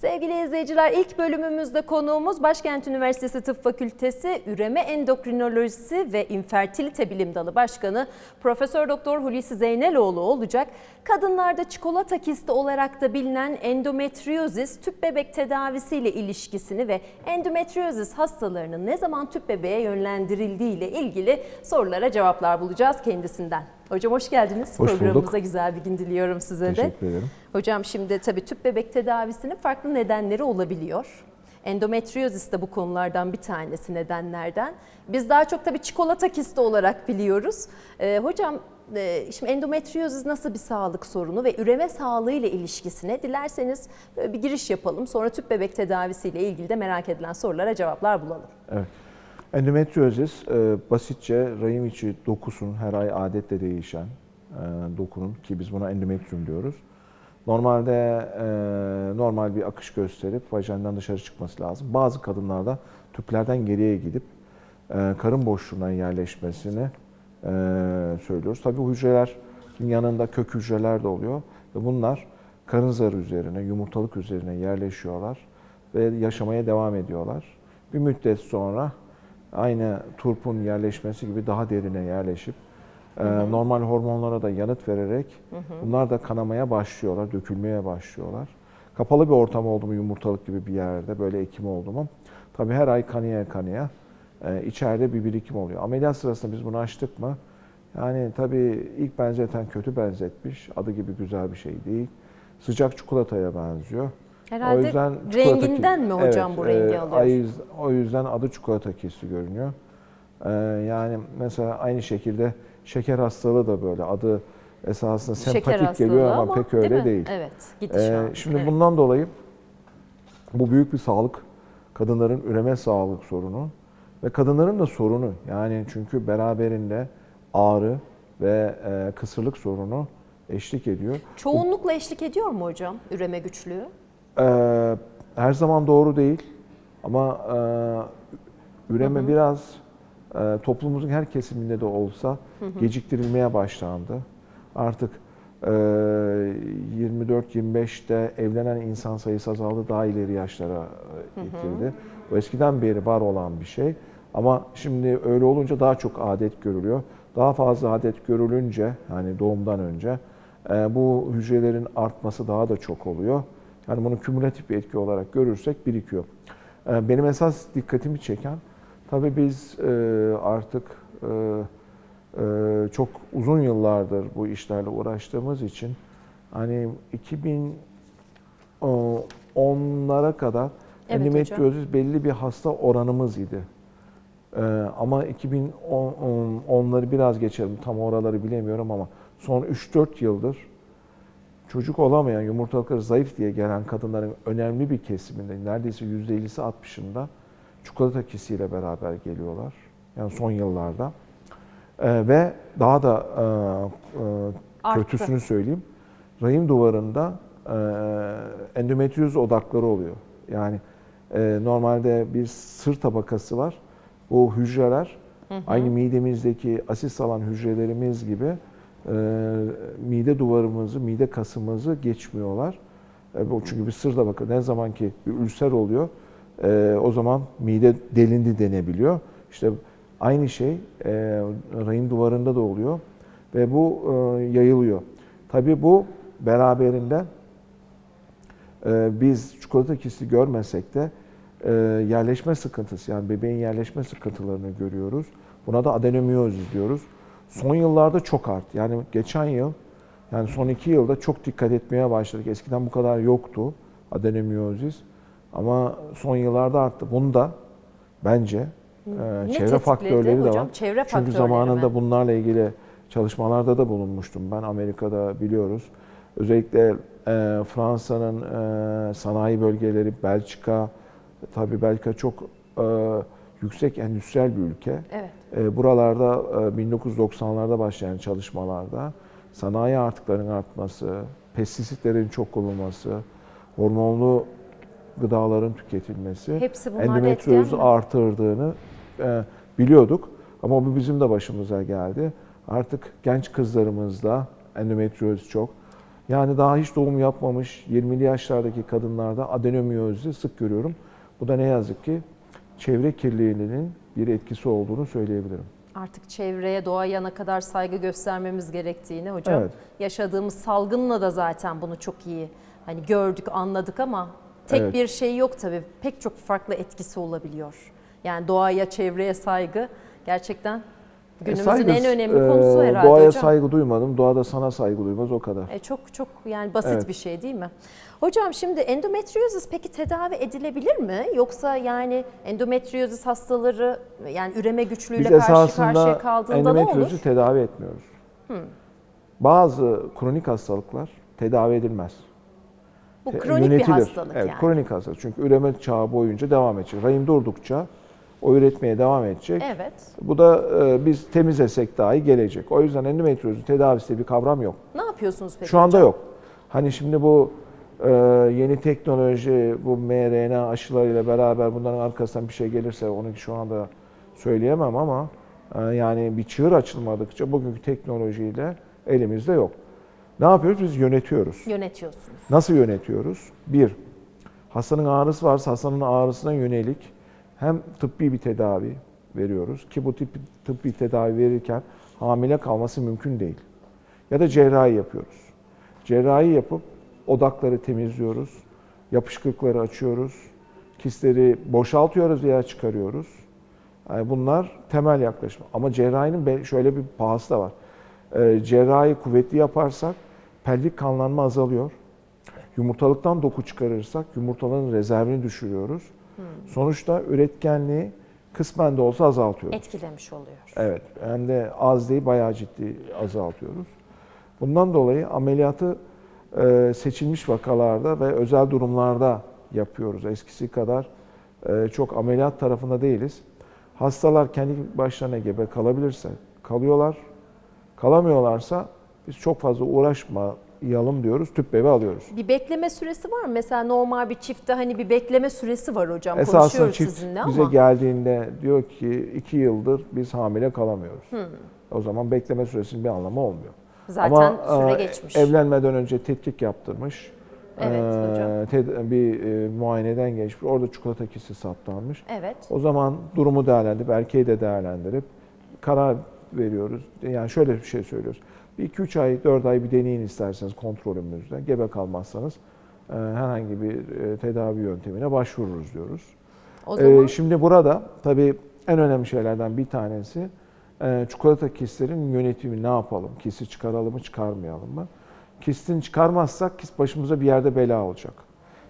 Sevgili izleyiciler ilk bölümümüzde konuğumuz Başkent Üniversitesi Tıp Fakültesi Üreme Endokrinolojisi ve İnfertilite Bilim Dalı Başkanı Profesör Doktor Hulusi Zeyneloğlu olacak. Kadınlarda çikolata kisti olarak da bilinen endometriozis tüp bebek tedavisiyle ilişkisini ve endometriozis hastalarının ne zaman tüp bebeğe yönlendirildiği ile ilgili sorulara cevaplar bulacağız kendisinden. Hocam hoş geldiniz. Hoş bulduk. Programımıza güzel bir gün diliyorum size de. Teşekkür ederim. Hocam şimdi tabii tüp bebek tedavisinin farklı nedenleri olabiliyor. Endometriozis de bu konulardan bir tanesi nedenlerden. Biz daha çok tabii çikolata kisti olarak biliyoruz. Ee, hocam e, şimdi endometriozis nasıl bir sağlık sorunu ve üreme sağlığı ile ilişkisine dilerseniz bir giriş yapalım. Sonra tüp bebek tedavisiyle ilgili de merak edilen sorulara cevaplar bulalım. Evet. Endometriozis e, basitçe rahim içi dokusun her ay adetle değişen e, dokunun ki biz buna endometrium diyoruz. Normalde e, normal bir akış gösterip vajinden dışarı çıkması lazım. Bazı kadınlarda tüplerden geriye gidip e, karın boşluğuna yerleşmesini e, söylüyoruz. Tabii hücreler yanında kök hücreler de oluyor ve bunlar karın zarı üzerine, yumurtalık üzerine yerleşiyorlar ve yaşamaya devam ediyorlar. Bir müddet sonra aynı turpun yerleşmesi gibi daha derine yerleşip e, normal hormonlara da yanıt vererek bunlar da kanamaya başlıyorlar, dökülmeye başlıyorlar. Kapalı bir ortam oldu mu yumurtalık gibi bir yerde böyle ekim oldu mu tabii her ay kanıya kanıya e, içeride bir birikim oluyor. Ameliyat sırasında biz bunu açtık mı yani tabii ilk benzeten kötü benzetmiş. Adı gibi güzel bir şey değil. Sıcak çikolataya benziyor. Herhalde çikolata renginden ki- mi hocam bu rengi e, alıyor? o yüzden- O yüzden adı çikolata kisti görünüyor. E, yani mesela aynı şekilde şeker hastalığı da böyle. Adı esasında sempatik geliyor ama, pek öyle mi? değil. Evet, E, gidişat. şimdi Evet. bundan dolayı bu büyük bir sağlık, kadınların üreme sağlık sorunu ve kadınların da sorunu. Yani çünkü beraberinde ağrı ve e, kısırlık sorunu eşlik ediyor. Çoğunlukla eşlik ediyor mu hocam üreme güçlüğü? Ee, her zaman doğru değil ama e, üreme biraz e, toplumumuzun her kesiminde de olsa geciktirilmeye başlandı. Artık e, 24-25'te evlenen insan sayısı azaldı, daha ileri yaşlara e, itildi. Bu eskiden beri var olan bir şey ama şimdi öyle olunca daha çok adet görülüyor. Daha fazla adet görülünce, yani doğumdan önce e, bu hücrelerin artması daha da çok oluyor. Yani bunu kümülatif bir etki olarak görürsek birikiyor. E, Benim esas dikkatimi çeken, tabii biz e, artık e, e, çok uzun yıllardır bu işlerle uğraştığımız için hani 2010'lara kadar Evet endometriozis belli bir hasta oranımız idi. Ee, ama 2010'ları biraz geçelim, tam oraları bilemiyorum ama son 3-4 yıldır çocuk olamayan, yumurtalıkları zayıf diye gelen kadınların önemli bir kesiminde, neredeyse %50'si 60'ında çikolata kisiyle beraber geliyorlar. Yani son yıllarda. Ee, ve daha da e, e, Arttı. kötüsünü söyleyeyim. Rahim duvarında e, endometrioz odakları oluyor. Yani e, normalde bir sır tabakası var. Bu hücreler aynı midemizdeki asit alan hücrelerimiz gibi e, mide duvarımızı, mide kasımızı geçmiyorlar. E, çünkü bir sır tabaka. Ne zaman ki bir ülser oluyor, e, o zaman mide delindi denebiliyor. İşte aynı şey e, rahim duvarında da oluyor ve bu yayılıyor. Tabii bu beraberinde biz çikolata kisti görmesek de yerleşme sıkıntısı yani bebeğin yerleşme sıkıntılarını görüyoruz. Buna da adenomiyozis diyoruz. Son yıllarda çok arttı. Yani geçen yıl yani son iki yılda çok dikkat etmeye başladık. Eskiden bu kadar yoktu adenomiyozis. Ama son yıllarda arttı. Bunu da bence e, Ne çevre faktörleri de var. Çevre Çünkü zamanında mi? bunlarla ilgili çalışmalarda da bulunmuştum. Ben Amerika'da biliyoruz. Özellikle e, Fransa'nın e, sanayi bölgeleri, Belçika, tabii Belçika çok e, yüksek endüstriyel bir ülke. Evet. E, buralarda e, 1990'larda başlayan çalışmalarda sanayi artıklarının artması, pestisitlerin çok kullanılması, hormonlu gıdaların tüketilmesi Hepsi endometriozu artırdığını e, biliyorduk. Ama bu bizim de başımıza geldi. Artık genç kızlarımızda endometrioz çok. Yani daha hiç doğum yapmamış 20'li yaşlardaki kadınlarda adenomiyozisi sık görüyorum. Bu da ne yazık ki çevre kirliliğinin bir etkisi olduğunu söyleyebilirim. Artık çevreye, doğaya ne kadar saygı göstermemiz gerektiğini hocam Evet. yaşadığımız salgınla da zaten bunu çok iyi hani gördük, anladık ama tek Evet. bir şey yok tabii. Pek çok farklı etkisi olabiliyor. Yani doğaya, çevreye saygı gerçekten günümüzün Saygı, en önemli e, konusu herhalde Doğaya hocam. saygı duymadım, doğa da sana saygı duymaz o kadar. E, çok çok yani basit Evet. bir şey değil mi? Hocam şimdi endometriozis peki tedavi edilebilir mi? Yoksa yani endometriozis hastaları yani üreme güçlüğüyle Biz karşı karşıya kaldığında ne olur? endometriozu tedavi etmiyoruz. Bazı kronik hastalıklar tedavi edilmez. Bu kronik bir yönetilir. hastalık evet, yani. kronik hastalık. Çünkü üreme çağı boyunca devam edecek. Rahim durdukça o üretmeye devam edecek. Evet. Bu da e, biz temizlesek dahi gelecek. O yüzden endometriozun tedavisi diye bir kavram yok. Ne yapıyorsunuz peki? Şu anda yok. Hani şimdi bu e, yeni teknoloji, bu mRNA aşılarıyla beraber bunların arkasından bir şey gelirse onu şu anda söyleyemem ama e, yani bir çığır açılmadıkça bugünkü teknolojiyle elimizde yok. Ne yapıyoruz? Biz yönetiyoruz. Yönetiyorsunuz. Nasıl yönetiyoruz? Bir, hastanın ağrısı varsa hastanın ağrısına yönelik hem tıbbi bir tedavi veriyoruz ki bu tip tıbbi tedavi verirken hamile kalması mümkün değil. Ya da cerrahi yapıyoruz. Cerrahi yapıp odakları temizliyoruz, yapışıklıkları açıyoruz, kistleri boşaltıyoruz veya çıkarıyoruz. Yani bunlar temel yaklaşım. Ama cerrahinin şöyle bir pahası da var. Ee, cerrahi kuvvetli yaparsak pelvik kanlanma azalıyor. Yumurtalıktan doku çıkarırsak yumurtaların rezervini düşürüyoruz. Sonuçta üretkenliği kısmen de olsa azaltıyoruz. Etkilemiş oluyor. Evet, hem de az değil bayağı ciddi azaltıyoruz. Bundan dolayı ameliyatı e, seçilmiş vakalarda ve özel durumlarda yapıyoruz. Eskisi kadar e, çok ameliyat tarafında değiliz. Hastalar kendi başlarına gebe kalabilirse kalıyorlar. Kalamıyorlarsa biz çok fazla uğraşmayalım diyoruz. Tüp bebeği alıyoruz. Bir bekleme süresi var mı? Mesela normal bir çiftte hani bir bekleme süresi var hocam. Esasında Konuşuyoruz çift sizinle bize ama. geldiğinde diyor ki iki yıldır biz hamile kalamıyoruz. O zaman bekleme süresinin bir anlamı olmuyor. Zaten Ama süre e, geçmiş. evlenmeden önce tetkik yaptırmış. Evet e, hocam. ted- bir e, muayeneden geçmiş. Orada çikolata kisi saptanmış. Evet. O zaman durumu değerlendirip, erkeği de değerlendirip karar veriyoruz. Yani şöyle bir şey söylüyoruz. Bir 2-3 ay, 4 ay bir deneyin isterseniz kontrolümüzde. Gebe kalmazsanız e, herhangi bir e, tedavi yöntemine başvururuz diyoruz. O zaman şimdi burada tabii en önemli şeylerden bir tanesi e, çikolata kistlerin yönetimi ne yapalım? Kisti çıkaralım mı, çıkarmayalım mı? Kistini çıkarmazsak kist başımıza bir yerde bela olacak.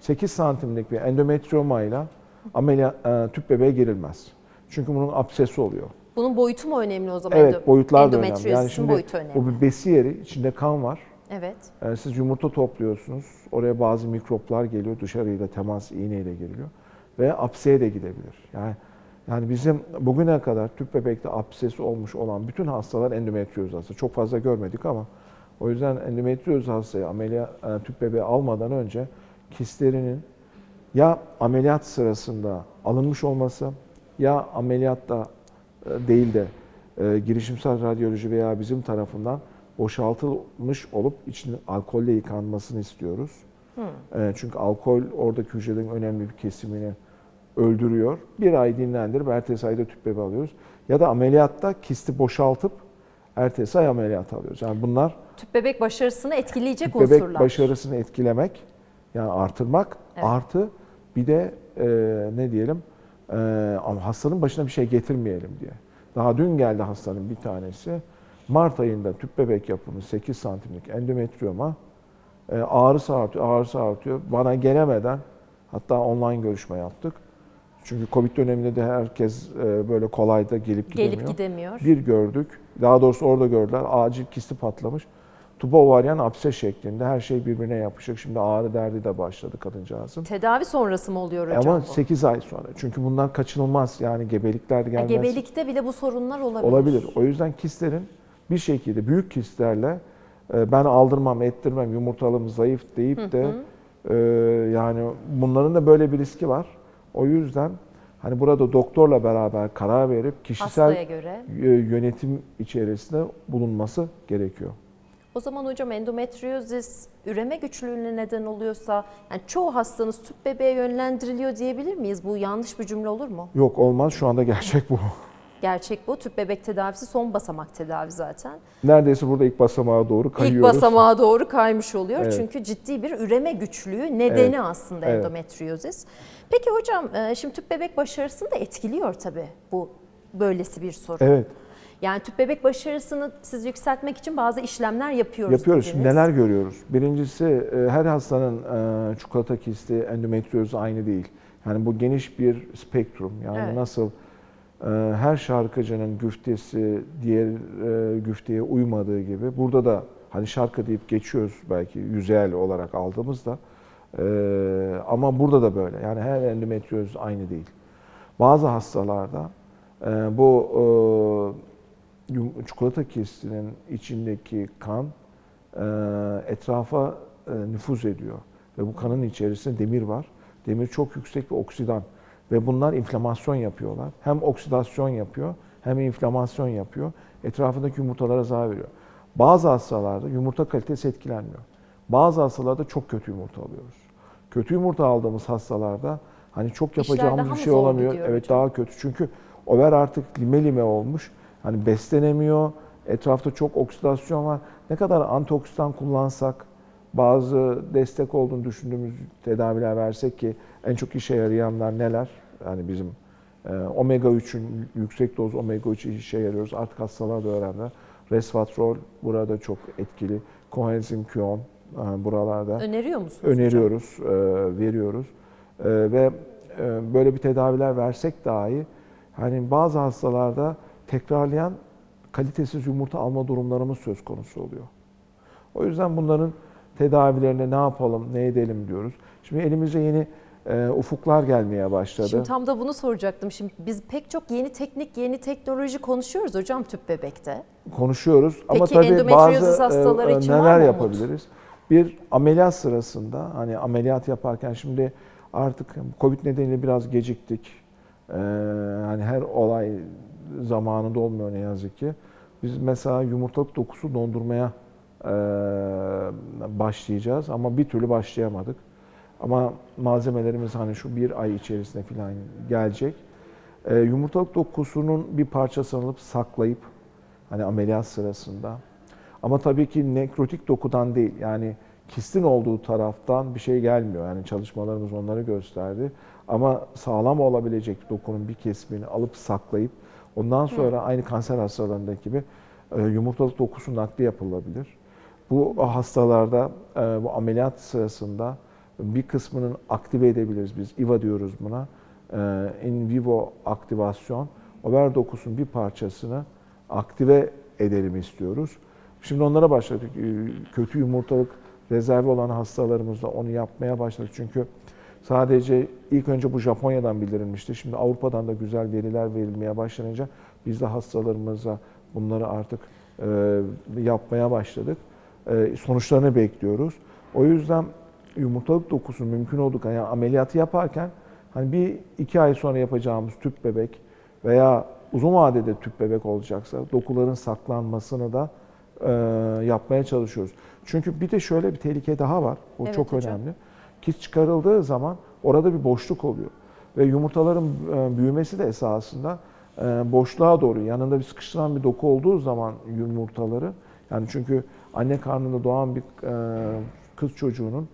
8 santimlik bir endometriomayla ameliyat, e, tüp bebeğe girilmez. Çünkü bunun absesi oluyor. Bunun boyutu mu önemli o zaman? Evet, boyutlar da önemli. Yani şimdi boyutu önemli. bu bir besi yeri, içinde kan var. Evet. E, Siz yumurta topluyorsunuz. Oraya bazı mikroplar geliyor. Dışarıyla temas iğneyle giriliyor. Ve apseye de gidebilir. Yani yani bizim bugüne kadar tüp bebekte apses olmuş olan bütün hastalar endometrioz hasta. Çok fazla görmedik ama o yüzden endometrioz hastayı ameliyat e, tüp bebeği almadan önce kistlerinin ya ameliyat sırasında alınmış olması ya ameliyatta değil de e, girişimsel radyoloji veya bizim tarafından boşaltılmış olup içinin alkolle yıkanmasını istiyoruz. E, çünkü alkol oradaki hücrelerin önemli bir kesimini öldürüyor. Bir ay dinlendirip ertesi ayda tüp bebeği alıyoruz. Ya da ameliyatta kisti boşaltıp ertesi ay ameliyat alıyoruz. Yani bunlar Tüp bebek başarısını etkileyecek tüp bebek unsurlar. başarısını etkilemek, yani artırmak Evet. artı bir de e, ne diyelim e, ama hastanın başına bir şey getirmeyelim diye. Daha dün geldi hastanın bir tanesi. Mart ayında tüp bebek yapımı 8 santimlik endometrioma e, ağrısı artıyor, ağrısı artıyor. Bana gelemeden hatta online görüşme yaptık. Çünkü Covid döneminde de herkes e, böyle kolay da gelip gidemiyor. Gelip gidemiyor. Bir gördük. Daha doğrusu orada gördüler. Acil kisti patlamış. Tuba ovaryen apse şeklinde. Her şey birbirine yapışık. Şimdi ağrı derdi de başladı kadıncağızın. Tedavi sonrası mı oluyor hocam Ama bu? 8 ay sonra. Çünkü bunlar kaçınılmaz. Yani gebelikler Ha, gelmez. Gebelikte bile bu sorunlar olabilir. Olabilir. O yüzden kistlerin bir şekilde büyük kistlerle e, ben aldırmam, ettirmem, yumurtalım zayıf deyip de e, yani bunların da böyle bir riski var. O yüzden hani burada doktorla beraber karar verip kişisel e, yönetim içerisinde bulunması gerekiyor. O zaman hocam endometriozis üreme güçlüğüne neden oluyorsa yani çoğu hastanız tüp bebeğe yönlendiriliyor diyebilir miyiz? Bu yanlış bir cümle olur mu? Yok olmaz şu anda gerçek bu. Gerçek bu. Tüp bebek tedavisi son basamak tedavi zaten. Neredeyse burada ilk basamağa doğru kayıyoruz. İlk basamağa doğru kaymış oluyor. Evet. Çünkü ciddi bir üreme güçlüğü nedeni Evet. aslında Evet. endometriozis. Peki hocam e, şimdi tüp bebek başarısını da etkiliyor tabii bu böylesi bir sorun. Evet Yani tüp bebek başarısını siz yükseltmek için bazı işlemler yapıyoruz. yapıyoruz. Şimdi dediniz. neler görüyoruz? Birincisi e, her hastanın e, çikolata kisti, endometriozu aynı değil. Yani bu geniş bir spektrum. Yani Evet. nasıl e, her şarkıcının güftesi diğer güfteye uymadığı gibi burada da hani şarkı deyip geçiyoruz belki yüzeyel olarak aldığımızda ama burada da böyle. Yani her endometrioz aynı değil. Bazı hastalarda bu çikolata kistinin içindeki kan e, etrafa e, nüfuz ediyor. Ve bu kanın içerisinde demir var. Demir çok yüksek bir oksidan. Ve bunlar inflamasyon yapıyorlar. Hem oksidasyon yapıyor hem inflamasyon yapıyor. Etrafındaki yumurtalara zarar veriyor. Bazı hastalarda yumurta kalitesi etkilenmiyor. Bazı hastalarda çok kötü yumurta alıyoruz. Kötü yumurta aldığımız hastalarda hani çok yapacağımız bir şey olamıyor. Evet hocam? daha kötü. Çünkü over artık lime lime olmuş. Hani beslenemiyor. Etrafta çok oksidasyon var. Ne kadar antioksidan kullansak, bazı destek olduğunu düşündüğümüz tedaviler versek ki en çok işe yarayanlar neler? Yani bizim e, omega 3'ün yüksek doz omega 3 işe yarıyoruz. Artık hastalar da öğrendi. Resveratrol burada çok etkili. Koenzim Q10 e, buralarda Öneriyor musunuz? öneriyoruz, e, veriyoruz. E, ve e, böyle bir tedaviler versek dahi hani bazı hastalarda tekrarlayan kalitesiz yumurta alma durumlarımız söz konusu oluyor. O yüzden bunların tedavilerine ne yapalım, ne edelim diyoruz. Şimdi elimize yeni e, ufuklar gelmeye başladı. Şimdi tam da bunu soracaktım. Şimdi biz pek çok yeni teknik, yeni teknoloji konuşuyoruz hocam tüp bebekte. konuşuyoruz. Ama Peki tabii endometriozis bazı hastaları e, için neler yapabiliriz? Bir ameliyat sırasında hani ameliyat yaparken şimdi artık Covid nedeniyle biraz geciktik. Ee, hani her olay zamanında olmuyor ne yazık ki. Biz mesela yumurtalık dokusu dondurmaya e, başlayacağız ama bir türlü başlayamadık. Ama malzemelerimiz hani şu bir ay içerisinde falan gelecek. Ee, yumurtalık dokusunun bir parçasını alıp saklayıp hani ameliyat sırasında. Ama tabii ki nekrotik dokudan değil yani kistin olduğu taraftan bir şey gelmiyor. Yani çalışmalarımız onları gösterdi. Ama sağlam olabilecek dokunun bir kesimini alıp saklayıp ondan sonra aynı kanser hastalarındaki gibi e, yumurtalık dokusu nakli yapılabilir. Bu hastalarda e, bu ameliyat sırasında bir kısmının aktive edebiliriz biz. IVA diyoruz buna. E, in vivo aktivasyon. Over dokusunun bir parçasını aktive edelim istiyoruz. Şimdi onlara başladık. Kötü yumurtalık rezervi olan hastalarımızda onu yapmaya başladık. Çünkü sadece ilk önce bu Japonya'dan bildirilmişti. Şimdi Avrupa'dan da güzel veriler verilmeye başlanınca biz de hastalarımıza bunları artık e, yapmaya başladık. E, sonuçlarını bekliyoruz. O yüzden yumurtalık dokusu mümkün olduğu kadar yani ameliyatı yaparken hani bir iki ay sonra yapacağımız tüp bebek veya uzun vadede tüp bebek olacaksa dokuların saklanmasını da e, yapmaya çalışıyoruz. Çünkü bir de şöyle bir tehlike daha var. Bu Evet çok hocam. önemli. Kist çıkarıldığı zaman orada bir boşluk oluyor. Ve yumurtaların e, büyümesi de esasında e, boşluğa doğru yanında bir sıkıştıran bir doku olduğu zaman yumurtaları yani çünkü anne karnında doğan bir e, kız çocuğunun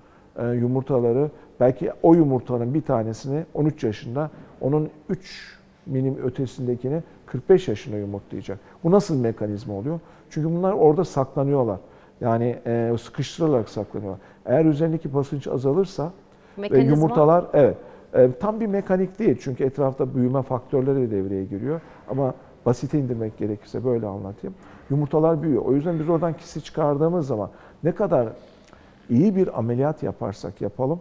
yumurtaları belki o yumurtanın bir tanesini 13 yaşında onun 3 milim ötesindekini 45 yaşında yumurtlayacak. Bu nasıl mekanizma oluyor? Çünkü bunlar orada saklanıyorlar. Yani e, sıkıştırılarak saklanıyorlar. Eğer üzerindeki basınç azalırsa ve Mekanizma. yumurtalar evet e, tam bir mekanik değil çünkü etrafta büyüme faktörleri de devreye giriyor. Ama basite indirmek gerekirse böyle anlatayım. Yumurtalar büyüyor. O yüzden biz oradan kisi çıkardığımız zaman ne kadar iyi bir ameliyat yaparsak yapalım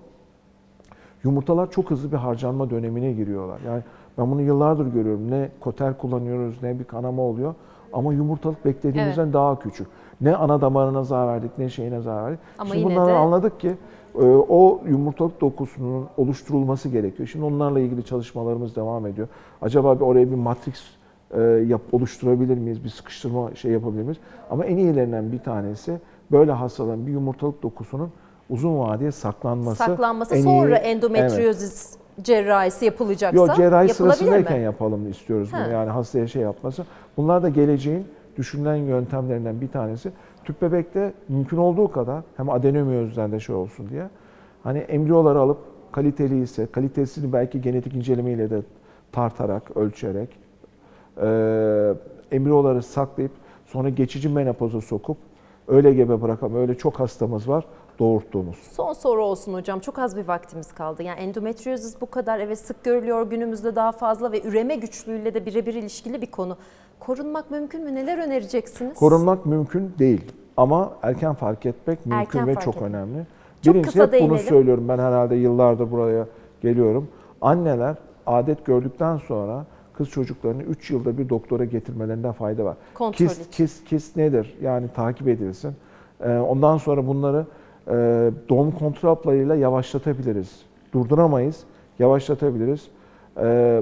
yumurtalar çok hızlı bir harcanma dönemine giriyorlar. Yani ben bunu yıllardır görüyorum. Ne koter kullanıyoruz ne bir kanama oluyor. Ama yumurtalık beklediğimizden daha küçük. Ne ana damarına zarar verdik ne şeyine zarar verdik. Ama Şimdi yine bundan de- anladık ki e, o yumurtalık dokusunun oluşturulması gerekiyor. Şimdi onlarla ilgili çalışmalarımız devam ediyor. Acaba bir oraya bir matrix e, yap, oluşturabilir miyiz? Bir sıkıştırma şey yapabilir miyiz? Ama en iyilerinden bir tanesi böyle hastaların bir yumurtalık dokusunun uzun vadeye saklanması Saklanması en iyi- sonra Evet. endometriozis cerrahisi yapılacaksa Yok cerrahi sırasındayken mi? yapalım istiyoruz bunu. Ha. Yani hastaya şey yapması. Bunlar da geleceğin düşünülen yöntemlerinden bir tanesi. Tüp bebekte mümkün olduğu kadar hem adenomiyozdan da şey olsun diye hani embriyoları alıp kaliteli ise kalitesini belki genetik incelemeyle de tartarak, ölçerek e, embriyoları saklayıp sonra geçici menopoza sokup öyle gebe bırakalım. Öyle çok hastamız var doğurttuğumuz. Son soru olsun hocam. Çok az bir vaktimiz kaldı. Yani endometriozis bu kadar evet sık görülüyor günümüzde daha fazla ve üreme güçlüğüyle de birebir ilişkili bir konu. Korunmak mümkün mü? Neler önereceksiniz? Korunmak mümkün değil ama erken fark etmek mümkün Erken ve çok etmek. önemli. Çok Birincisi kısa hep bunu değinelim. söylüyorum. Ben herhalde yıllardır buraya geliyorum. Anneler adet gördükten sonra kız çocuklarını 3 yılda bir doktora getirmelerinde fayda var. Kontrol kist, için. kist, kist nedir? Yani takip edilsin. Ee, ondan sonra bunları e, doğum kontrol haplarıyla yavaşlatabiliriz. Durduramayız, yavaşlatabiliriz. Ee,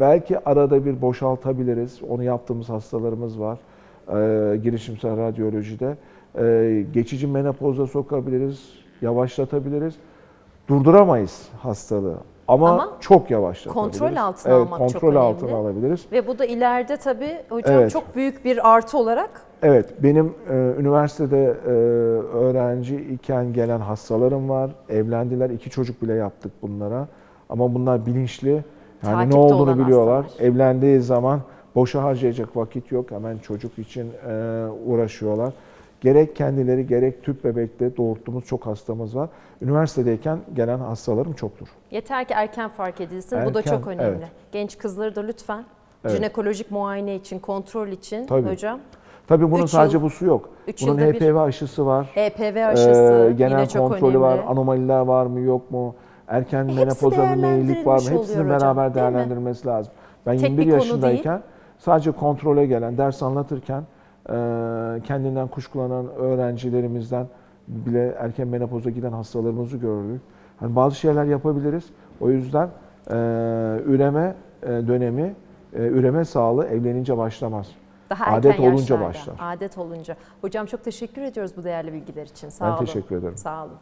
belki arada bir boşaltabiliriz. Onu yaptığımız hastalarımız var. Ee, girişimsel radyolojide. Ee, geçici menopoza sokabiliriz, yavaşlatabiliriz. Durduramayız hastalığı. Ama, Ama çok yavaşlatabiliriz. kontrol altına evet, almak çok kontrol önemli. altına alabiliriz. Ve bu da ileride tabii hocam Evet. çok büyük bir artı olarak Evet, benim e, üniversitede e, öğrenci iken gelen hastalarım var. Evlendiler, iki çocuk bile yaptık bunlara. Ama bunlar bilinçli, yani Takipte ne olduğunu biliyorlar. hastalar. Evlendiği zaman boşa harcayacak vakit yok. Hemen çocuk için e, uğraşıyorlar. Gerek kendileri gerek tüp bebekte doğurttuğumuz çok hastamız var. Üniversitedeyken gelen hastalarım çoktur. yeter ki erken fark edilsin. bu da Erken, çok önemli. evet. Genç kızları da lütfen Evet. jinekolojik muayene için, kontrol için Tabii. hocam. Tabii bunun Üç sadece yıl- busu yok. Bunun bir- HPV aşısı var. HPV aşısı Ee, genel yine çok kontrolü önemli. var, anomaliler var mı yok mu, erken menopoza mı meyillik var mı hepsini hocam, beraber değerlendirmesi lazım. Ben Tek 21 bir konu yaşındayken sadece kontrole gelen, ders anlatırken e, kendinden kuşkulanan öğrencilerimizden bile erken menopoza giden hastalarımızı gördük. Hani bazı şeyler yapabiliriz. O yüzden e, üreme e, dönemi, e, üreme sağlığı evlenince başlamaz. Daha erken Adet olunca yaşlarda, başlar. Adet olunca. Hocam çok teşekkür ediyoruz bu değerli bilgiler için. Sağ Ben olun. teşekkür ederim. Sağ olun.